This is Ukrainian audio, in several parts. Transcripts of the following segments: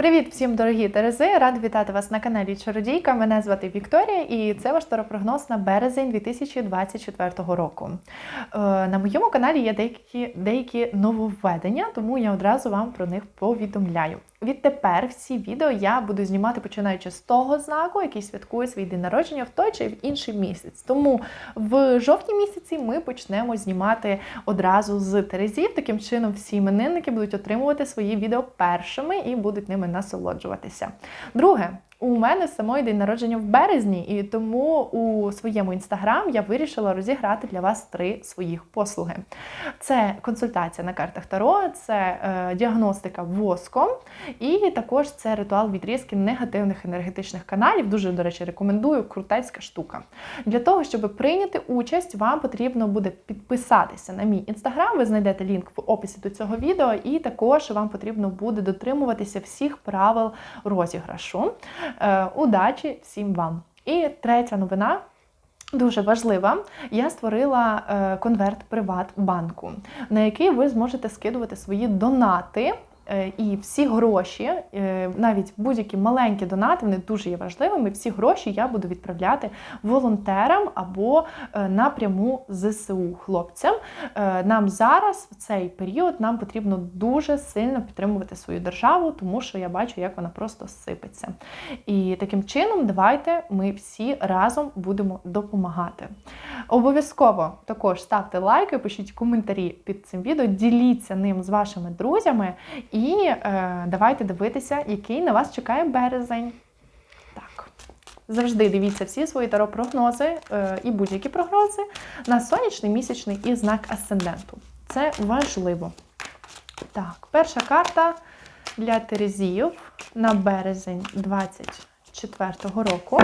Привіт всім, дорогі Терези! Рад вітати вас на каналі Чародійка. Мене звати Вікторія, і це ваш таропрогноз на березень 2024 року. Е, На моєму каналі є деякі, деякі нововведення, тому я одразу вам про них повідомляю. Відтепер всі відео я буду знімати починаючи з того знаку, який святкує свій день народження в той чи в інший місяць. Тому в жовтні місяці ми почнемо знімати одразу з Терезів. Таким чином, всі іменинники будуть отримувати свої відео першими і будуть ними насолоджуватися. Друге. У мене самої день народження в березні, і тому у своєму інстаграм я вирішила розіграти для вас три своїх послуги. Це консультація на картах Таро, це е, діагностика воском, і також це ритуал відрізки негативних енергетичних каналів. Дуже, до речі, рекомендую крутецька штука. Для того, щоб прийняти участь, вам потрібно буде підписатися на мій інстаграм. Ви знайдете лінк в описі до цього відео, і також вам потрібно буде дотримуватися всіх правил розіграшу. Е, Удачі всім вам! І третя новина. Дуже важлива. Я створила е, конверт Приватбанку, на який ви зможете скидувати свої донати. Е, І всі гроші, е, навіть будь-які маленькі донати, вони дуже є важливими. Всі гроші я буду відправляти волонтерам або е, напряму ЗСУ хлопцям. Нам зараз в цей період нам потрібно дуже сильно підтримувати свою державу, тому що я бачу, як вона просто сипеться. І таким чином, давайте ми всі разом будемо допомагати. Обов'язково також ставте лайки, пишіть коментарі під цим відео, діліться ним з вашими друзями і е, давайте дивитися, який на вас чекає березень. Так. Завжди дивіться всі свої таро-прогнози е, і будь-які прогнози на сонячний, місячний і знак асценденту. Це важливо. Так, перша карта для Терезів на березень 24 року.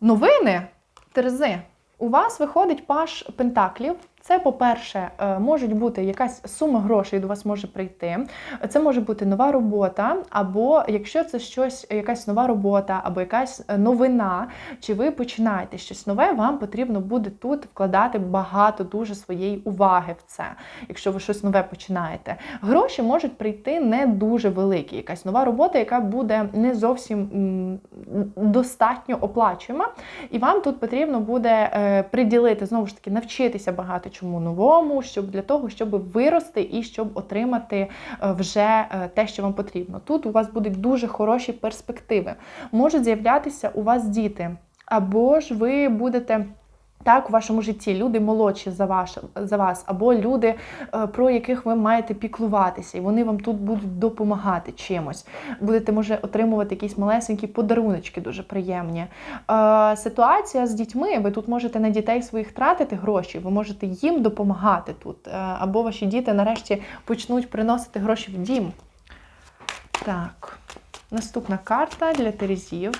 Новини Терези. У вас виходить паш пентаклів. Це, по-перше, е, можуть бути якась сума грошей до вас може прийти. Це може бути нова робота, або якщо це щось, якась нова робота, або якась новина, чи ви починаєте щось нове, вам потрібно буде тут вкладати багато дуже своєї уваги в це, якщо ви щось нове починаєте. Гроші можуть прийти не дуже великі. Якась нова робота, яка буде не зовсім достатньо оплачуєма. І вам тут потрібно буде е, приділити знову ж таки навчитися багато чому новому, щоб для того, щоб вирости і щоб отримати е, вже е, те, що вам потрібно. Тут у вас будуть дуже хороші перспективи. Можуть з'являтися у вас діти, або ж ви будете. Так, у вашому житті люди молодші за ваш, за вас, або люди, е, про яких ви маєте піклуватися, і вони вам тут будуть допомагати чимось. Будете, може, отримувати якісь малесенькі подаруночки, дуже приємні. Е, Ситуація з дітьми, ви тут можете на дітей своїх тратити гроші, ви можете їм допомагати тут. Е, Або ваші діти нарешті почнуть приносити гроші в дім. Так, наступна карта для Терезів.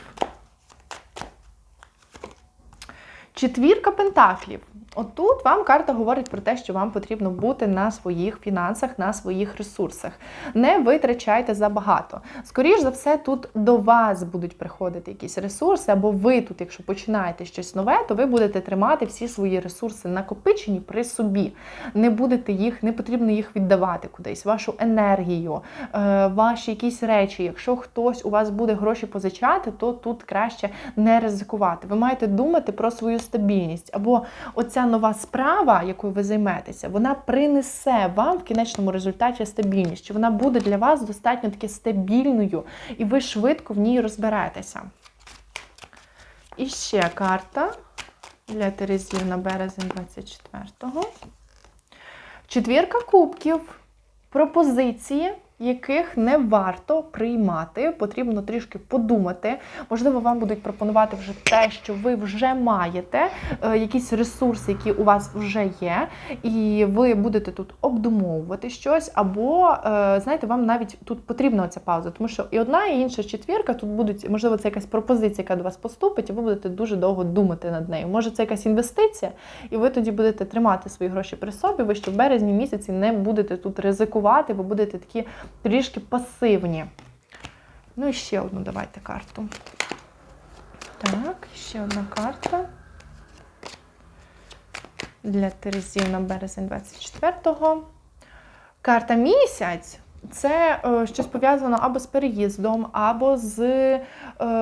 Четвірка пентаклів. Отут вам карта говорить про те, що вам потрібно бути на своїх фінансах, на своїх ресурсах. Не витрачайте забагато. Скоріше за все, тут до вас будуть приходити якісь ресурси, або ви тут, якщо починаєте щось нове, то ви будете тримати всі свої ресурси накопичені при собі. Не будете їх, не потрібно їх віддавати кудись, вашу енергію, е, ваші якісь речі. Якщо хтось у вас буде гроші позичати, то тут краще не ризикувати. Ви маєте думати про свою стабільність. Або оця нова справа, якою ви займетеся, вона принесе вам в кінечному результаті стабільність, що вона буде для вас достатньо таки стабільною, і ви швидко в ній розберетеся. І ще карта для Терезів на березень 24-го. Четвірка кубків. Пропозиції, яких не варто приймати, потрібно трішки подумати. Можливо, вам будуть пропонувати вже те, що ви вже маєте, е, якісь ресурси, які у вас вже є, і ви будете тут обдумовувати щось, або, е, знаєте, вам навіть тут потрібна ця пауза, тому що і одна, і інша четвірка тут будуть, можливо, це якась пропозиція, яка до вас поступить, і ви будете дуже довго думати над нею. Може, це якась інвестиція, і ви тоді будете тримати свої гроші при собі. Ви ще в березні місяці не будете тут ризикувати, ви будете такі трішки пасивні. Ну і ще одну давайте карту. Так, ще одна карта. Для Терезів на березень 24-го. Карта місяць. Це е, щось пов'язано або з переїздом, або з е,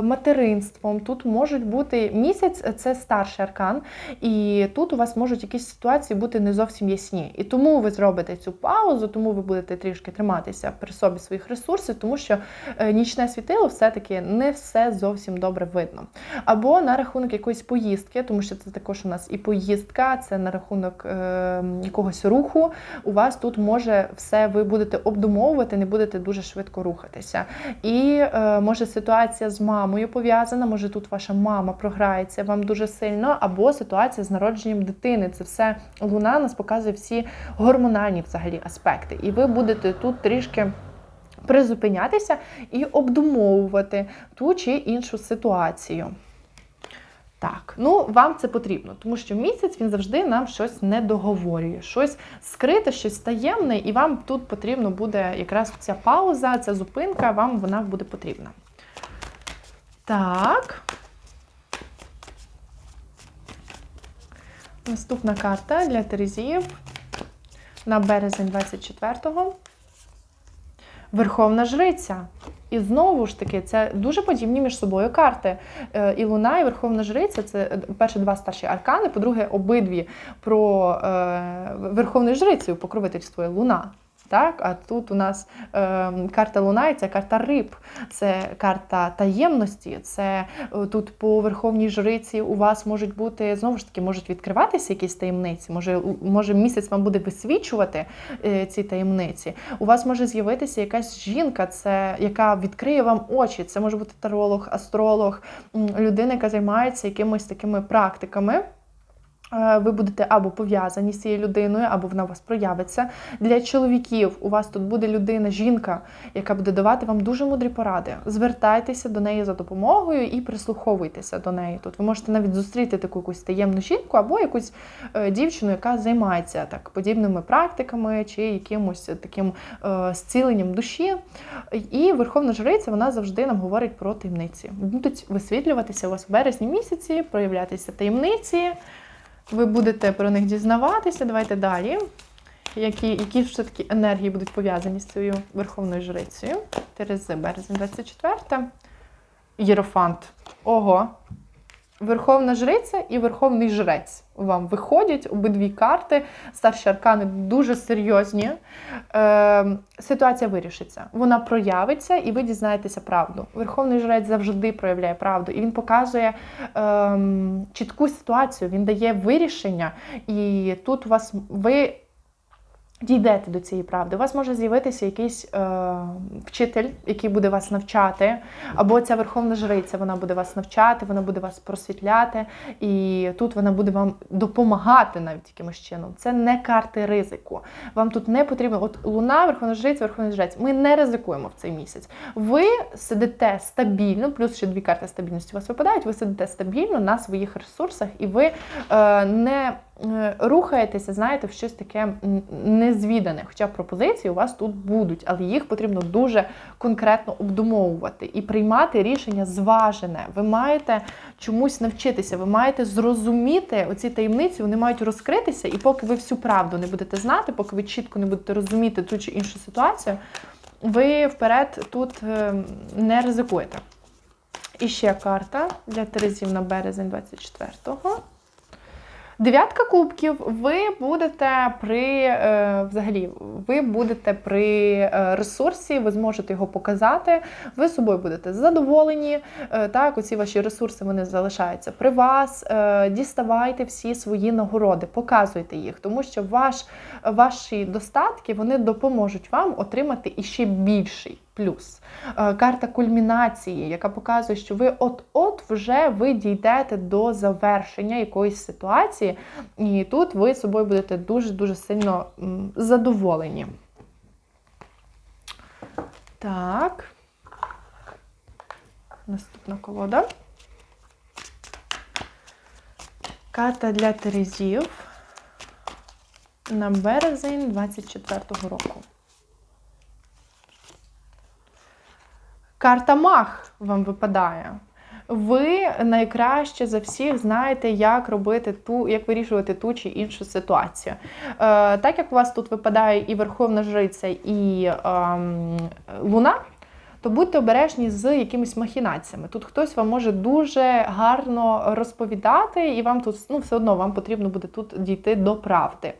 материнством. Тут можуть бути місяць, це старший аркан, і тут у вас можуть якісь ситуації бути не зовсім ясні. І тому ви зробите цю паузу, тому ви будете трішки триматися при собі своїх ресурсів, тому що е, нічне світило все-таки не все зовсім добре видно. Або на рахунок якоїсь поїздки, тому що це також у нас і поїздка, це на рахунок е, якогось руху. У вас тут може все, ви будете обдумовувати, не будете дуже швидко рухатися. І е, може ситуація з мамою пов'язана, може тут ваша мама програється вам дуже сильно, або ситуація з народженням дитини. Це все луна нас показує всі гормональні взагалі аспекти. І ви будете тут трішки. Призупинятися і обдумовувати ту чи іншу ситуацію. Так, ну вам це потрібно, тому що місяць він завжди нам щось не договорює, щось скрите, щось таємне, і вам тут потрібно буде якраз ця пауза, ця зупинка, вам вона буде потрібна. Так. Наступна карта для Терезіїв на березень 24-го. Верховна Жриця. І знову ж таки, це дуже подібні між собою карти. Е, і Луна, і Верховна Жриця це е, перші два старші аркани. По-друге, обидві про е, Верховну Жрицю і Луна. Так, а тут у нас е, карта Луна і це карта риб, це карта таємності. Це е, тут по верховній жриці у вас можуть бути знову ж таки можуть відкриватися якісь таємниці. Може, може місяць вам буде висвічувати е, ці таємниці. У вас може з'явитися якась жінка, це яка відкриє вам очі. Це може бути таролог, астролог, людина, яка займається якимись такими практиками. Е, ви будете або пов'язані з цією людиною, або вона у вас проявиться. Для чоловіків у вас тут буде людина, жінка, яка буде давати вам дуже мудрі поради. Звертайтеся до неї за допомогою і прислуховуйтеся до неї. Тут ви можете навіть зустріти таку якусь таємну жінку або якусь е, дівчину, яка займається так подібними практиками чи якимось таким е, зціленням душі. І Верховна Жриця вона завжди нам говорить про таємниці. Будуть висвітлюватися у вас в березні місяці, проявлятися таємниці. Ви будете про них дізнаватися. Давайте далі. Які які ж все-таки енергії будуть пов'язані з цією Верховною Жрицею? Терези, березень 24. Єрофант. Ого. Верховна Жриця і Верховний Жрець вам виходять обидві карти. Старші аркани дуже серйозні. Е, Ситуація вирішиться. Вона проявиться, і ви дізнаєтеся правду. Верховний Жрець завжди проявляє правду, і він показує е, чітку ситуацію, він дає вирішення. І тут у вас ви дійдете до цієї правди. У вас може з'явитися якийсь е, вчитель, який буде вас навчати, або ця верховна жриця, вона буде вас навчати, вона буде вас просвітляти, і тут вона буде вам допомагати навіть якимось чином. Це не карти ризику. Вам тут не потрібно. От луна, верховна жриця, верховний жрець. Ми не ризикуємо в цей місяць. Ви сидите стабільно, плюс ще дві карти стабільності у вас випадають. Ви сидите стабільно на своїх ресурсах, і ви е, не рухаєтеся, знаєте, в щось таке незвідане. Хоча пропозиції у вас тут будуть, але їх потрібно дуже конкретно обдумовувати і приймати рішення зважене. Ви маєте чомусь навчитися, ви маєте зрозуміти оці таємниці, вони мають розкритися, і поки ви всю правду не будете знати, поки ви чітко не будете розуміти ту чи іншу ситуацію, ви вперед тут е, не ризикуєте. І ще карта для Терезів на березень 24-го. Дев'ятка кубків, ви будете при е, взагалі, ви будете при е, ресурсі, ви зможете його показати, ви собою будете задоволені. Е, так, оці ваші ресурси вони залишаються при вас. Діставайте всі свої нагороди, показуйте їх, тому що ваш, ваші достатки вони допоможуть вам отримати іще більший плюс. Е, карта кульмінації, яка показує, що ви от-от вже ви дійдете до завершення якоїсь ситуації, і тут ви собою будете дуже-дуже сильно задоволені. Так. Наступна колода. Карта для Терезів на березень 24-го року. Карта Мах вам випадає. ви найкраще за всіх знаєте, як робити ту, як вирішувати ту чи іншу ситуацію. Е, так як у вас тут випадає і Верховна Жриця, і е, Луна. То будьте обережні з якимись махінаціями. Тут хтось вам може дуже гарно розповідати, і вам тут ну, все одно вам потрібно буде тут дійти до правди.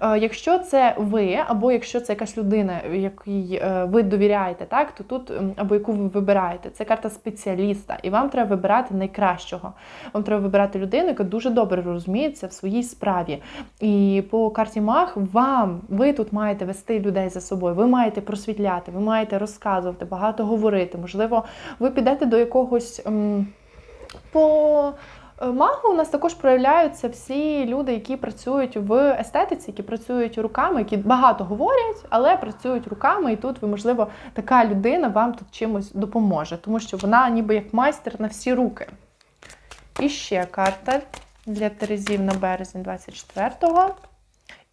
Е, якщо це ви, або якщо це якась людина, якій е, ви довіряєте, так то тут або яку ви вибираєте, це карта спеціаліста, і вам треба вибирати найкращого. Вам треба вибирати людину, яка дуже добре розуміється в своїй справі. І по карті Мах вам ви тут маєте вести людей за собою. Ви маєте просвітляти, ви маєте розказувати, багато говорити. Можливо, ви підете до якогось по. е, Магу у нас також проявляються всі люди, які працюють в естетиці, які працюють руками, які багато говорять, але працюють руками, і тут ви, можливо, така людина вам тут чимось допоможе, тому що вона ніби як майстер на всі руки. І ще карта для Терезів на березень 24-го.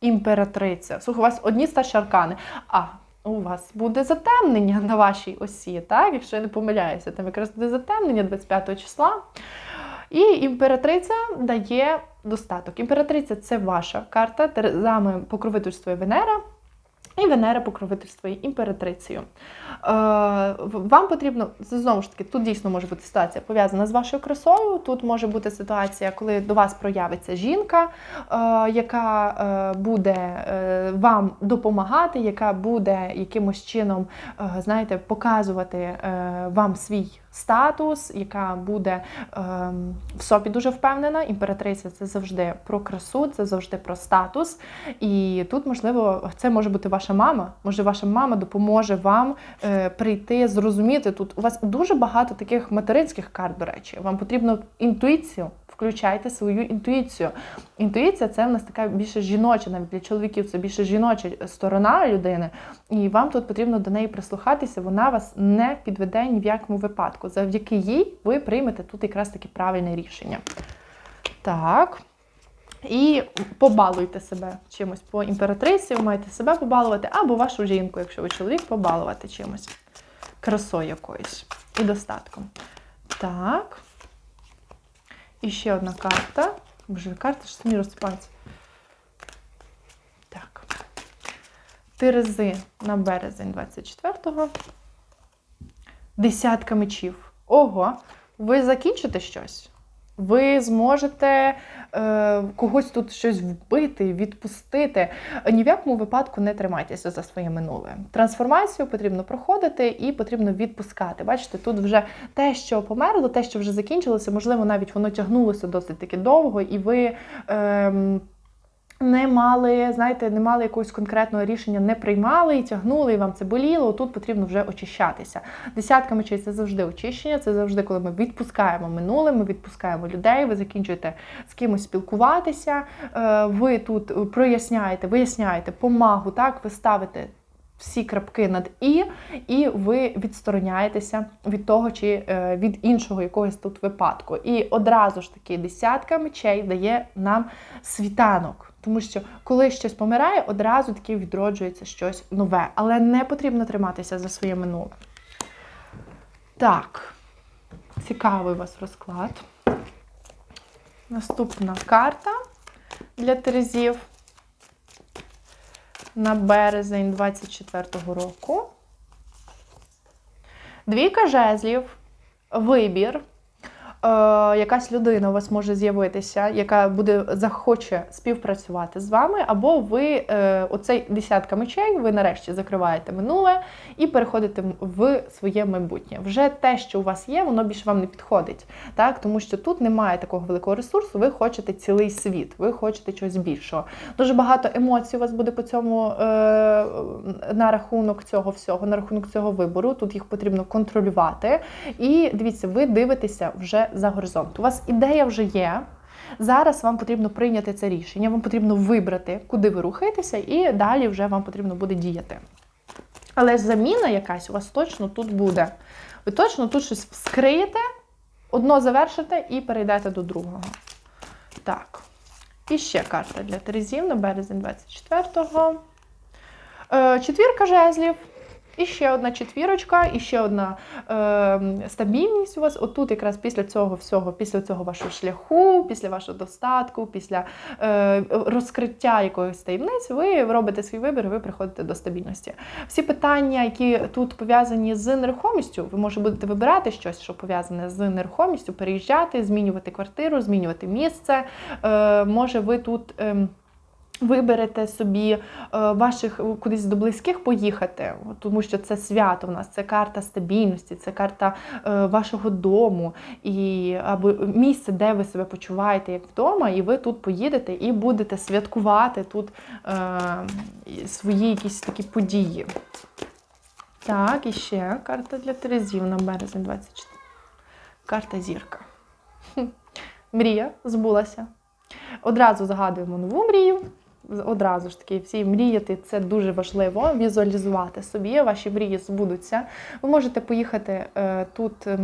Імператриця. Слухай, у вас одні старші аркани. А, у вас буде затемнення на вашій осі, так? Якщо я не помиляюся, там якраз буде затемнення 25 числа. І імператриця дає достаток. Імператриця це ваша карта, Терезами покровительство Венера. І Венера покровительствує імператрицею. Е, вам потрібно, знову ж таки, тут дійсно може бути ситуація пов'язана з вашою красою. Тут може бути ситуація, коли до вас проявиться жінка, е, яка е, буде вам допомагати, яка буде якимось чином, знаєте, показувати вам свій статус, яка буде е, в собі дуже впевнена. Імператриця це завжди про красу, це завжди про статус. І тут, можливо, це може бути ваша мама. Може, ваша мама допоможе вам е, прийти, зрозуміти. Тут у вас дуже багато таких материнських карт, до речі. Вам потрібно інтуїцію. Включайте свою інтуїцію. Інтуїція це в нас така більше жіноча, навіть для чоловіків це більше жіноча сторона людини. І вам тут потрібно до неї прислухатися, вона вас не підведе ні в якому випадку. Завдяки їй ви приймете тут якраз таке правильне рішення. Так. І побалуйте себе чимось по імператриці, ви маєте себе побалувати, або вашу жінку, якщо ви чоловік, побалувати чимось. Красою якоюсь і достатком. Так. І ще одна карта. Боже, карта ж самі розсипаються. Так. Терези на березень 24-го. Десятка мечів. Ого, ви закінчите щось? Ви зможете е, когось тут щось вбити, відпустити. Ні в якому випадку не тримайтеся за своє минуле. Трансформацію потрібно проходити і потрібно відпускати. Бачите, тут вже те, що померло, те, що вже закінчилося, можливо, навіть воно тягнулося досить таки довго, і ви. Е, не мали, знаєте, не мали якогось конкретного рішення, не приймали і тягнули, і вам це боліло. Тут потрібно вже очищатися. Десятка мечей це завжди очищення, це завжди, коли ми відпускаємо минуле, ми відпускаємо людей, ви закінчуєте з кимось спілкуватися. е, Ви тут проясняєте, виясняєте помагу, так, ви ставите. Всі крапки над і, і ви відстороняєтеся від того чи е, від іншого якогось тут випадку. І одразу ж таки десятка мечей дає нам світанок. Тому що коли щось помирає, одразу таки відроджується щось нове. Але не потрібно триматися за своє минуле. Так, цікавий у вас розклад. Наступна карта для Терезів на березень 24-го року. Двійка жезлів, вибір. Е, якась людина у вас може з'явитися, яка буде захоче співпрацювати з вами, або ви е, оцей десятка мечей, ви нарешті закриваєте минуле і переходите в своє майбутнє. Вже те, що у вас є, воно більше вам не підходить, так тому що тут немає такого великого ресурсу. Ви хочете цілий світ, ви хочете чогось більшого. Дуже багато емоцій у вас буде по цьому е, на рахунок цього всього, на рахунок цього вибору. Тут їх потрібно контролювати. І дивіться, ви дивитеся вже за горизонт. У вас ідея вже є. Зараз вам потрібно прийняти це рішення, вам потрібно вибрати, куди ви рухаєтеся, і далі вже вам потрібно буде діяти. Але заміна якась у вас точно тут буде. Ви точно тут щось вскриєте, одно завершите і перейдете до другого. Так. І ще карта для Терезів на березень 24-го. Е, Четвірка жезлів. І ще одна четвірочка, і ще одна е, стабільність у вас. Отут, якраз після цього всього, після цього вашого шляху, після вашого достатку, після е, розкриття якоїсь таємниць, ви робите свій вибір, ви приходите до стабільності. Всі питання, які тут пов'язані з нерухомістю, ви може будете вибирати щось, що пов'язане з нерухомістю, переїжджати, змінювати квартиру, змінювати місце. Е, може, ви тут. Е, Виберете собі е, ваших кудись до близьких поїхати, тому що це свято в нас, це карта стабільності, це карта е, вашого дому і або місце, де ви себе почуваєте як вдома, і ви тут поїдете і будете святкувати тут е, свої якісь такі події. Так, і ще карта для Терезів на березень 24. Карта зірка. Мрія збулася. Одразу загадуємо нову мрію. Одразу ж таки, всі мріяти це дуже важливо. Візуалізувати собі, ваші мрії збудуться. Ви можете поїхати е, тут е,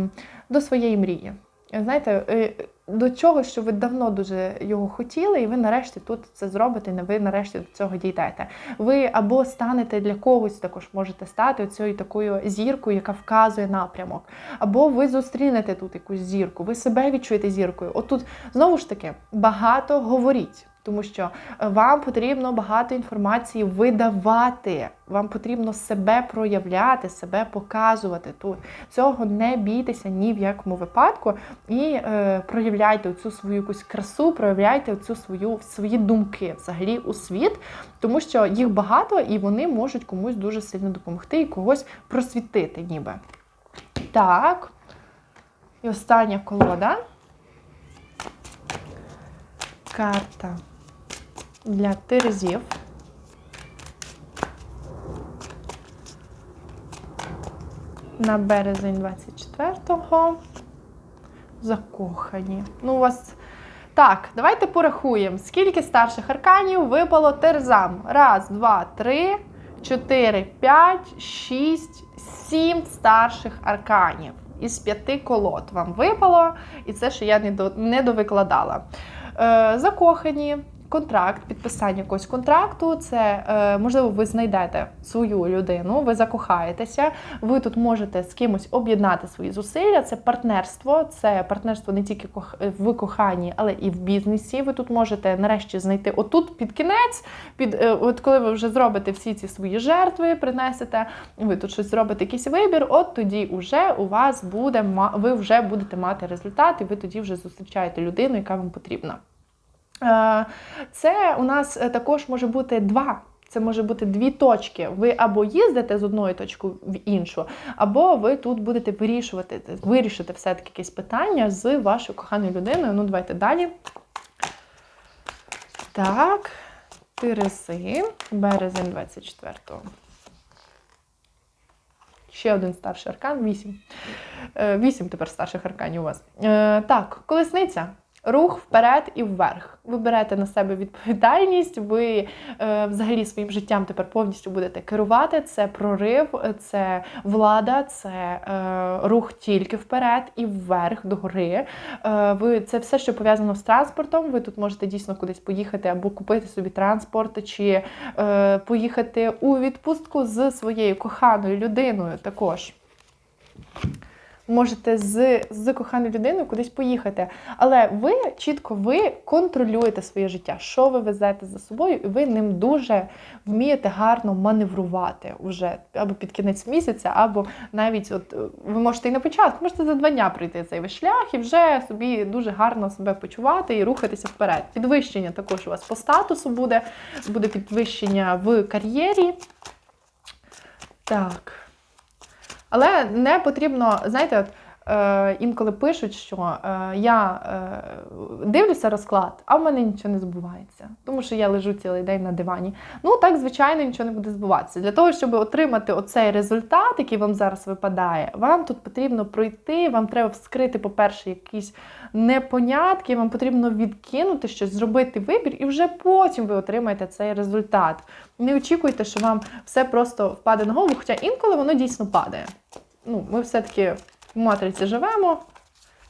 до своєї мрії. Знаєте, е, до чого, що ви давно дуже його хотіли, і ви нарешті тут це зробите, і ви нарешті до цього дійдете. Ви або станете для когось, також можете стати цією такою зіркою, яка вказує напрямок, або ви зустрінете тут якусь зірку, ви себе відчуєте зіркою. От тут знову ж таки багато говоріть. Тому що е, вам потрібно багато інформації видавати, вам потрібно себе проявляти, себе показувати тут. Цього не бійтеся ні в якому випадку. І е, проявляйте цю свою якусь красу, проявляйте цю свою свої думки взагалі у світ, тому що їх багато і вони можуть комусь дуже сильно допомогти і когось просвітити, ніби. Так. І остання колода. Карта для терезів. На березень 24-го. Закохані. Ну, у вас. Так, давайте порахуємо, скільки старших арканів випало терзам. Раз, два, три, чотири, п'ять, шість, сім старших арканів. Із п'яти колод вам випало, і це ще я не довикладала. Е, Закохані, контракт, підписання якогось контракту. Це е, можливо, ви знайдете свою людину, ви закохаєтеся. Ви тут можете з кимось об'єднати свої зусилля. Це партнерство, це партнерство не тільки в коханні, але і в бізнесі. Ви тут можете нарешті знайти отут під кінець, під е, от коли ви вже зробите всі ці свої жертви, принесете, ви тут щось зробите, якийсь вибір. От тоді вже у вас буде ви вже будете мати результат, і ви тоді вже зустрічаєте людину, яка вам потрібна. Е, це у нас е, також може бути два. Це може бути дві точки. Ви або їздите з одної точки в іншу, або ви тут будете вирішувати, вирішити все-таки якесь питання з вашою коханою людиною. Ну, давайте далі. Так, Терези, березень 24-го. Ще один старший аркан, вісім. Е, вісім тепер старших арканів у вас. Так, колесниця. Рух вперед і вверх. Ви берете на себе відповідальність, ви е, взагалі своїм життям тепер повністю будете керувати. Це прорив, це влада, це е, рух тільки вперед і вверх догори. Е, ви це все, що пов'язано з транспортом. Ви тут можете дійсно кудись поїхати або купити собі транспорт, чи е, поїхати у відпустку з своєю коханою людиною також можете з з коханою людиною кудись поїхати. Але ви чітко ви контролюєте своє життя, що ви везете за собою, і ви ним дуже вмієте гарно маневрувати вже або під кінець місяця, або навіть от ви можете і на початку, можете за два дня пройти цей весь шлях і вже собі дуже гарно себе почувати і рухатися вперед. Підвищення також у вас по статусу буде, буде підвищення в кар'єрі. Так. Але не потрібно, знаєте, от, е, інколи пишуть, що е, я е, дивлюся розклад, а в мене нічого не збувається, тому що я лежу цілий день на дивані. Ну так, звичайно, нічого не буде збуватися. Для того, щоб отримати оцей результат, який вам зараз випадає, вам тут потрібно пройти, вам треба вскрити, по-перше, якісь непонятки, вам потрібно відкинути щось, зробити вибір, і вже потім ви отримаєте цей результат. Не очікуйте, що вам все просто впаде на голову, хоча інколи воно дійсно падає. Ну, Ми все-таки в матриці живемо,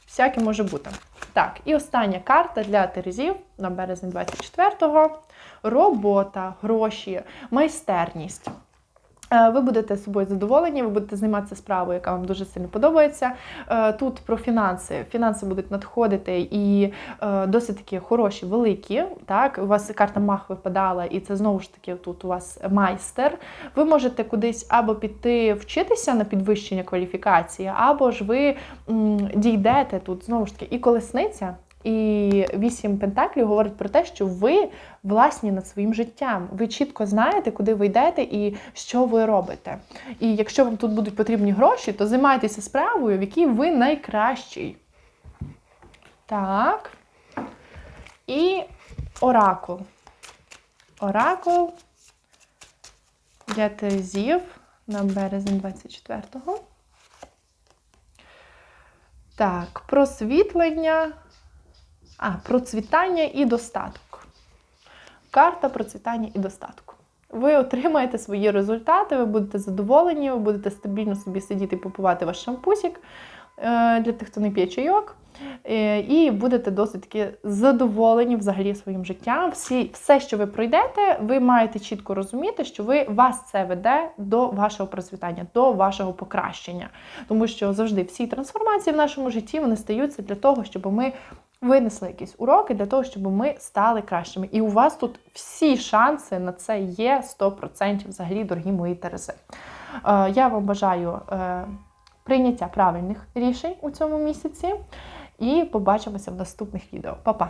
всяке може бути. Так, і остання карта для Терезів на березень 24-го. Робота, гроші, майстерність. Е, Ви будете собою задоволені, ви будете займатися справою, яка вам дуже сильно подобається. Е, Тут про фінанси. Фінанси будуть надходити і е, досить такі хороші, великі. Так, у вас карта Мах випадала, і це знову ж таки тут у вас майстер. Ви можете кудись або піти вчитися на підвищення кваліфікації, або ж ви дійдете тут знову ж таки і колесниця. І вісім пентаклів говорить про те, що ви власні над своїм життям. Ви чітко знаєте, куди ви йдете і що ви робите. І якщо вам тут будуть потрібні гроші, то займайтеся справою, в якій ви найкращий. Так. І оракул. Оракул для Терезів на березень 24-го. Так, просвітлення. А, процвітання і достаток. Карта процвітання і достатку. Ви отримаєте свої результати, ви будете задоволені, ви будете стабільно собі сидіти і попивати ваш шампусик е, для тих, хто не п'є чайок. Е, І будете досить таки задоволені взагалі своїм життям. Всі, все, що ви пройдете, ви маєте чітко розуміти, що ви вас це веде до вашого процвітання, до вашого покращення. Тому що завжди всі трансформації в нашому житті вони стаються для того, щоб ми винесли якісь уроки для того, щоб ми стали кращими. І у вас тут всі шанси на це є 100% взагалі, дорогі мої Терези. Е, Я вам бажаю е, прийняття правильних рішень у цьому місяці і побачимося в наступних відео. Па-па!